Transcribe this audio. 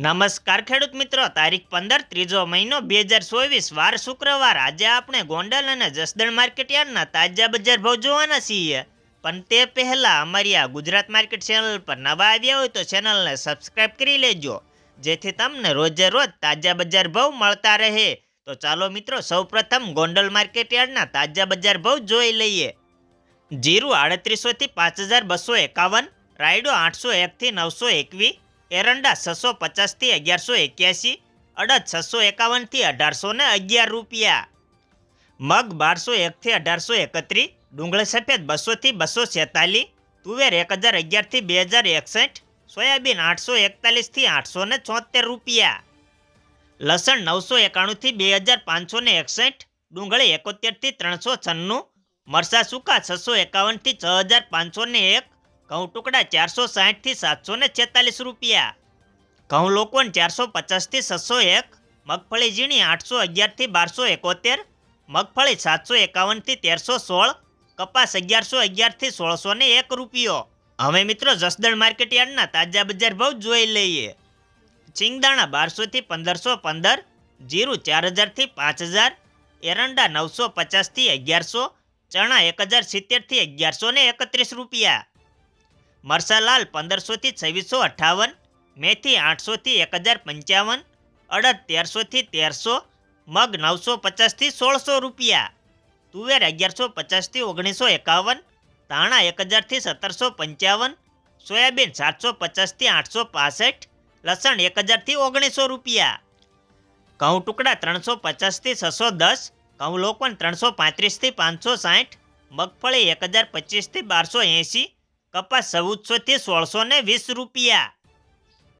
નમસ્કાર ખેડૂત મિત્રો, તારીખ પંદર ત્રીજો મહિનો બે હજાર ચોવીસ, વાર શુક્રવાર. આજે આપણે ગોંડલ અને જસદણ માર્કેટ યાર્ડના તાજા બજાર ભાવ જોવાના છીએ. પણ તે પહેલાં અમારી આ ગુજરાત માર્કેટ ચેનલ પર નવા આવ્યા હોય તો ચેનલને સબસ્ક્રાઇબ કરી લેજો, જેથી તમને રોજે રોજ તાજા બજાર ભાવ મળતા રહે. તો ચાલો મિત્રો, સૌપ્રથમ ગોંડલ માર્કેટ યાર્ડના તાજા બજાર ભાવ જોઈ લઈએ. જીરું આડત્રીસોથી પાંચ હજાર બસો એકાવન, રાયડો આઠસો એકથી નવસો એકવીસ એરંડા છસો પચાસથી અગિયારસો એક્યાસી, અડદ છસો એકાવનથી અઢારસો ને અગિયાર રૂપિયા. મગ બારસો એકથી અઢારસો એકત્રીસ, ડુંગળી સફેદ બસોથી બસો છેતાલીસ, તુવેર એક હજાર અગિયારથી બે હજાર એકસઠ, સોયાબીન આઠસો એકતાલીસથી આઠસો ને છોતેર રૂપિયા. લસણ નવસો એકાણુંથી બે હજાર પાંચસો ને એકસઠ, ડુંગળી એકોતેરથી ત્રણસો છન્નું મરસા સૂકા છસો એકાવનથી છ હજાર પાંચસો ને એક ઘઉં ટુકડા ચારસો સાહીઠથી સાતસો ને છેતાલીસ રૂપિયા. ઘઉં લોકોન ચારસો પચાસથી છસો એક, મગફળી ઝીણી આઠસો અગિયારથી બારસો એકોતેર, મગફળી સાતસો એકાવનથી તેરસો સોળ, કપાસ અગિયારસો અગિયારથી સોળસો ને એક રૂપિયો. હવે મિત્રો જસદણ માર્કેટ યાર્ડના તાજા બજાર ભાવ જોઈ લઈએ. ચિંગદાણા બારસોથી પંદરસો પંદર, જીરું ચાર હજારથી પાંચ હજાર, એરંડા નવસો પચાસથી અગિયારસો, ચણા એક હજાર સિત્તેરથી અગિયારસો ને એકત્રીસ રૂપિયા. મરસાલાલ પંદરસોથી છવ્વીસો અઠ્ઠાવન મેથી આઠસોથી એક હજાર પંચાવન, અડદ તેરસોથી તેરસો, મગ નવસો પચાસથી સોળસો રૂપિયા, તુવેર અગિયારસો પચાસથી ઓગણીસો એકાવન, ધાણા એક હજારથી સત્તરસો પંચાવન, સોયાબીન સાતસો પચાસથી આઠસો પાસઠ, લસણ એક હજારથી ઓગણીસો રૂપિયા. ઘઉં ટુકડા ત્રણસો પચાસથી છસો દસ, ઘઉં લોકન ત્રણસો પાંત્રીસથી પાંચસો સાઠ, મગફળી એક હજાર પચીસથી બારસો એંસી કપાસ ચૌદસોથી સોળસો ને વીસ રૂપિયા.